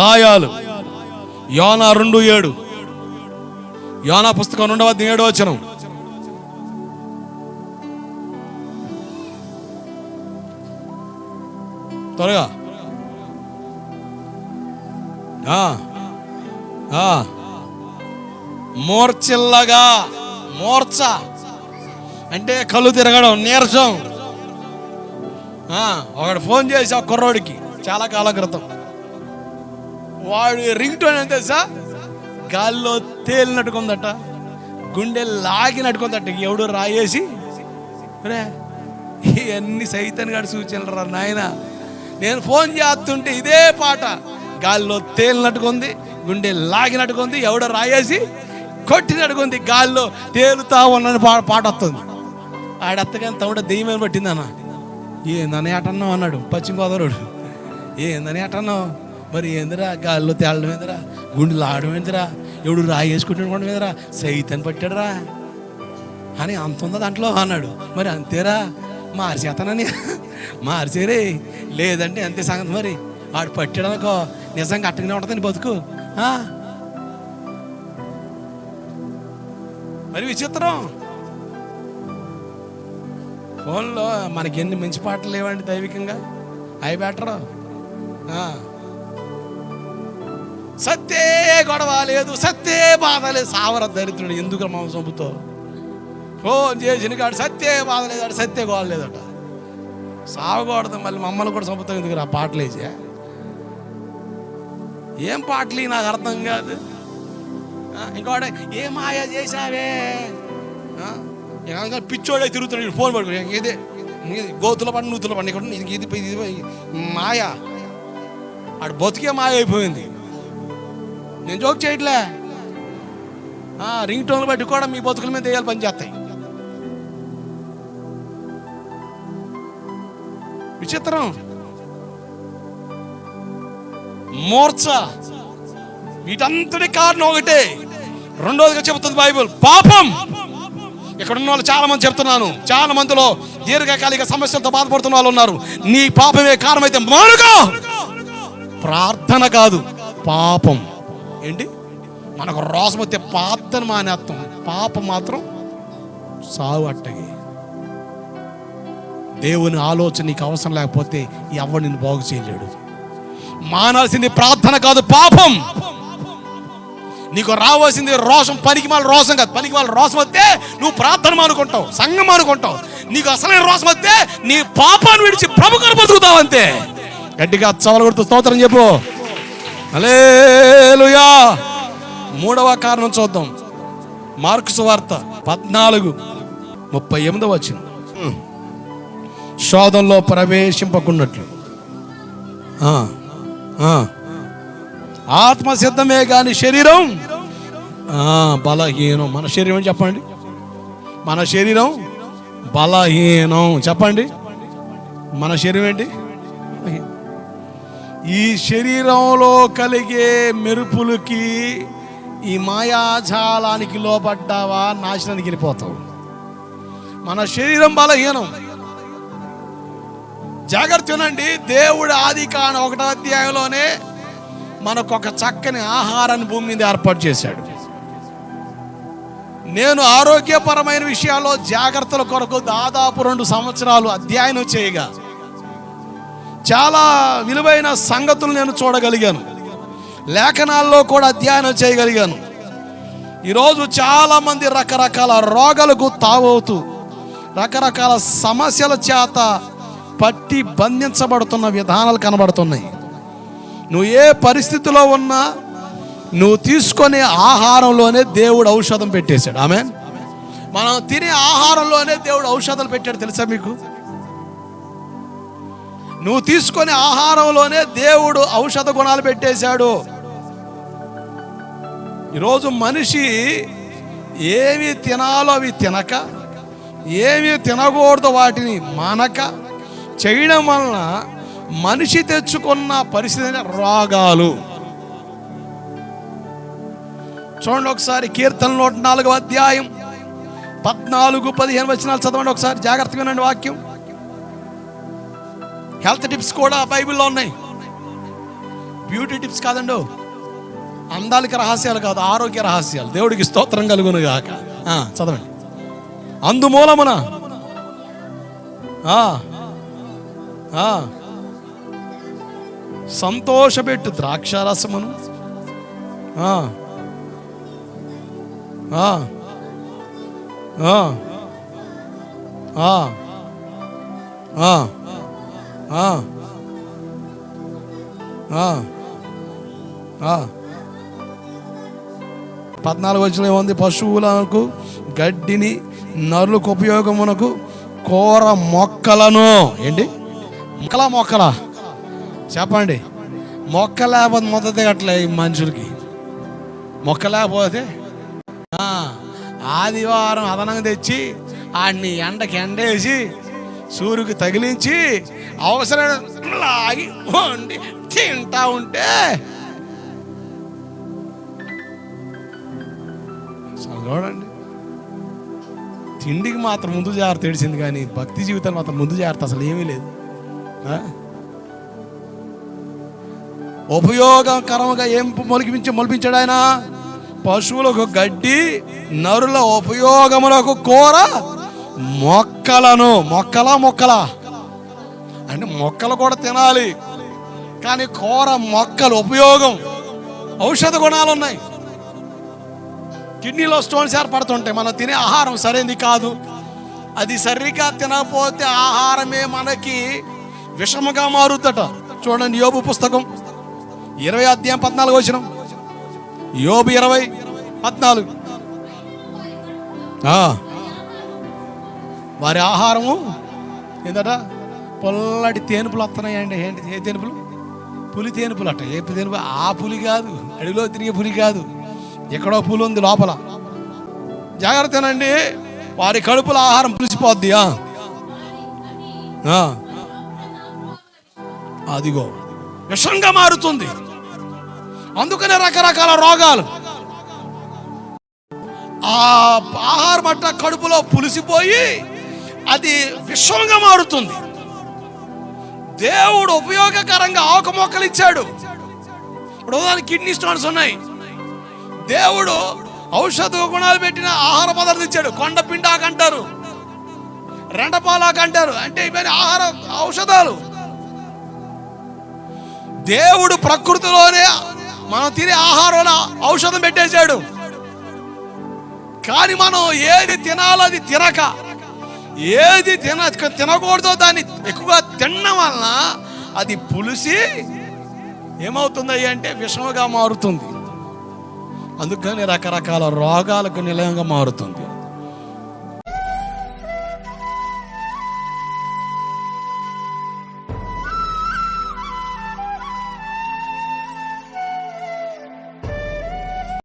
గాయాలు. యోనా రెండు ఏడు. యోనా పుస్తకం రెండవ అధ్యాయం ఏడు వచనం. త్వరగా. మూర్చిల్లగా మూర్ఛ. అంటే కళ్ళు తిరగడం నీరసం. ఒకడు ఫోన్ చేసి ఆ కుర్రోడికి చాలా కాలం క్రితం. వాడు రింగ్ టోన్ ఎంత తెలుసా? గాల్లో తేలినట్టుకుందట గుండె లాగినట్టుకుందట ఎవడు రాయేసి రే ఇవన్నీ సైతన్ గారి సూచనలు రా నాయన. నేను ఫోన్ చేస్తుంటే ఇదే పాట. గాల్లో తేలినట్టుకుంది గుండె లాగినట్టుకుంది ఎవడో రాయేసి కొట్టినట్టుకుంది గాల్లో తేలుతా ఉన్నని పా పాట వస్తుంది. ఆడత్తగాని తమ్ముడు దెయ్యమని పట్టిందన్న? ఏందని అటన్నావు అన్నాడు పశ్చిమ గోదావరి ఏందని అటన్నావు? మరి ఏందిరా గాల్లో తేలడం ఏందిరా? గుండెలు ఆడడం ఏందిరా? ఎవడు రాయి వేసుకుంటున్నాడు ఏందిరా? సైతాన్ని పట్టాడురా. అని అంత ఉందా దాంట్లో? అన్నాడు. మరి అంతేరా. మార్చేస్తానని మార్చేరే. లేదంటే అంతే సంగతి మరి. వాడు పట్టాడనుకో నిజంగా అట్టగానే ఉంటుందని బతుకు? మరి విచిత్రం. ఫోన్లో మనకి ఎన్ని మంచి పాటలు లేవండి దైవికంగా. అవి బెటరు. సత్తే గొడవ లేదు సత్తే బాధ లేదు. సావర దరిద్రుడు ఎందుకు మా సొమ్ముతో ఫోన్ చేసిన కాడు సత్తే బాధ లేదట సత్తే గోడ లేదట. సావకూడదు మళ్ళీ మమ్మల్ని కూడా సొమ్ముతో ఎందుకు ఆ పాటలు వేసా. ఏం పాటలు నాకు అర్థం కాదు. ఇంకోటి ఏ మాయా చేశావే? పిచ్చోడే తిరుగుతున్నాడు ఫోన్ పడుకో ఇదే గోతుల పండు నూతుల పండు ఇక్కడ ఇది ఇది ఇది మాయ. ఆడు బతికే మాయ అయిపోయింది. నేను జోక్ చేయట్లే. రింగ్ టోన్లు బట్టి కూడా మీ బతుకుల మీద వేయాలి పనిచేస్తాయి విచిత్రం. మోర్చ. వీటంతటి కారణం ఒకటే. రెండోదిగా చెబుతుంది బైబుల్. పాపం. ఇక్కడ ఉన్న వాళ్ళు చాలా మంది చెప్తున్నాను. చాలా మందిలో దీర్ఘకాలిక సమస్యలతో బాధపడుతున్న వాళ్ళు ఉన్నారు. నీ పాపమే కారణమైతే మానుకో. ప్రార్థన కాదు పాపం. ఏంటి? మనకు రోసం వస్తే ప్రార్థన మానేస్తాం పాపం మాత్రం సావు అట్టగి. దేవుని ఆలోచన నీకు అవసరం లేకపోతే ఎవరు నిన్ను బాగు చేయలేడు. మానాల్సింది ప్రార్థన కాదు పాపం. నీకు రావాల్సింది రోషం పనికి మాల రోషం కాదు. పనికి మాల రోషం వస్తే నువ్వు ప్రార్థన మానుకుంటావు సంఘం అనుకుంటావు నీకు అసలైన రోషం వస్తే నీ పాపాన్ని విడిచి ప్రభు కను బతుకుతావు అంతే. గట్టిగా చవల కొడుతూ స్తోత్రం చెప్పు. అలే మూడవ కారణం చూద్దాం. మార్క్స్ వార్త పద్నాలుగు ముప్పై ఎనిమిదవ వచ్చిన శోధంలో ప్రవేశింపకున్నట్లు. ఆత్మ సిద్ధమే కానీ శరీరం? బలహీనం. మన శరీరం చెప్పండి? మన శరీరం బలహీనం. చెప్పండి. మన శరీరం ఏంటి? ఈ శరీరంలో కలిగే మెరుపులకి ఈ మాయాజాలానికి లోపడ్డావా నాశనానికి వెళ్ళిపోతావు. మన శరీరం బలహీనం. జాగ్రత్త వినండి దేవుడు ఆది కాని ఒకటో అధ్యాయంలోనే మనకు ఒక చక్కని ఆహారాన్ని భూమి మీద ఏర్పాటు చేశాడు. నేను ఆరోగ్యపరమైన విషయాల్లో జాగ్రత్తల కొరకు దాదాపు రెండు సంవత్సరాలు అధ్యయనం చేయగా చాలా విలువైన సంగతులు నేను చూడగలిగాను. లేఖనాల్లో కూడా అధ్యయనం చేయగలిగాను. ఈరోజు చాలామంది రకరకాల రోగాలకు తావవుతూ రకరకాల సమస్యల చేత పట్టి బంధించబడుతున్న విధానాలు కనబడుతున్నాయి. నువ్వు ఏ పరిస్థితిలో ఉన్నా నువ్వు తీసుకునే ఆహారంలోనే దేవుడు ఔషధం పెట్టేశాడు. ఆమె మనం తినే ఆహారంలోనే దేవుడు ఔషధాలు పెట్టాడు తెలుసా మీకు? నువ్వు తీసుకునే ఆహారంలోనే దేవుడు ఔషధ గుణాలు పెట్టేశాడు. ఈరోజు మనిషి ఏమి తినాలో అవి తినక ఏమి తినకూడదు వాటిని మానక చేయడం వలన మనిషి తెచ్చుకున్న పరిస్థితి రోగాలు. చూడండి ఒకసారి కీర్తన నూట నాలుగు అధ్యాయం పద్నాలుగు పదిహేను వచనాలు చదవండి ఒకసారి జాగ్రత్తగా వినండి వాక్యం. హెల్త్ టిప్స్ కూడా బైబిల్లో ఉన్నాయి. Beauty tips కాదండో. అందాలకి రహస్యాలు కాదు ఆరోగ్య రహస్యాలు. దేవుడికి స్తోత్రం కలుగును గాక. చదవండి. అందుమూలమున సంతోషపెట్టు ద్రాక్షారసమును ఆ. పద్నాలుగు వచ్చిన ఏముంది? పశువులకు గడ్డిని నరులకు ఉపయోగమునకు కూర మొక్కలను. ఏంటి? మొక్కల మొక్కల? చెప్పండి. మొక్క లేకపోతే మొదట దిగట్లే ఈ మనుషులకి. మొక్క లేకపోతే? ఆదివారం అదనంగా తెచ్చి ఆడిని ఎండకి ఎండేసి సూర్యుకి తగిలించి అవసరం లాగి వండి తింటా ఉంటే చూడండి. తిండికి మాత్రం ముందు జాగ్రత్త తెలిసింది కానీ భక్తి జీవితం మాత్రం ముందు జాగ్రత్త అసలు ఏమీ లేదు. ఉపయోగకరంగా ఏం మొలిపించి మొలిపించాడు ఆయన? పశువులకు గడ్డి నరుల ఉపయోగములకు కూర మొక్కలను. మొక్కలా మొక్కలా. అంటే మొక్కలు కూడా తినాలి. కానీ కూర మొక్కలు ఉపయోగం. ఔషధ గుణాలు ఉన్నాయి. కిడ్నీలో స్టోన్స్ ఏర్పడుతుంటాయి. మనం తినే ఆహారం సరైనది కాదు. అది సరిగా తినకపోతే ఆహారమే మనకి విషముగా మారుద్దట. చూడండి యోబు పుస్తకం. ఇరవై అధ్యాయం పద్నాలుగు వచ్చిన యోబు ఇరవై పద్నాలుగు. వారి ఆహారము ఏంటట పొల్లటి తేనుపులు వస్తున్నాయండి ఏంటి? ఏ తేనుపులు? పులి తేనుపులు అట ఏ తేనుపు? ఆ పులి కాదు. అడవిలో తిరిగే పులి కాదు. ఎక్కడో పూలు ఉంది లోపల. జాగ్రత్తనండి వారి కడుపుల ఆహారం పులిసిపోద్ది ఆ. అదిగో విషంగా మారుతుంది. అందుకనే రకరకాల రోగాలు. ఆ ఆహారం అట్ట కడుపులో పులిసిపోయి అది విషంగా మారుతుంది. దేవుడు ఉపయోగకరంగా ఆకు మొక్కలు ఇచ్చాడు. ఇప్పుడు కిడ్నీ స్టోన్స్ ఉన్నాయి. దేవుడు ఔషధ గుణాలు పెట్టిన ఆహార పదార్థం ఇచ్చాడు. కొండ పిండాకు అంటారు. రెండపాలాకు అంటారు. అంటే ఇవన్నీ ఆహార ఔషధాలు. దేవుడు ప్రకృతిలోనే మనం తినే ఆహారంలో ఔషధం పెట్టేశాడు. కానీ మనం ఏది తినాలో అది తినక ఏది తిన తినకూడదో దాన్ని ఎక్కువగా తినడం వలన అది పులిసి ఏమవుతుంది అంటే విషముగా మారుతుంది. అందుకని రకరకాల రోగాలకు నిలయంగా మారుతుంది.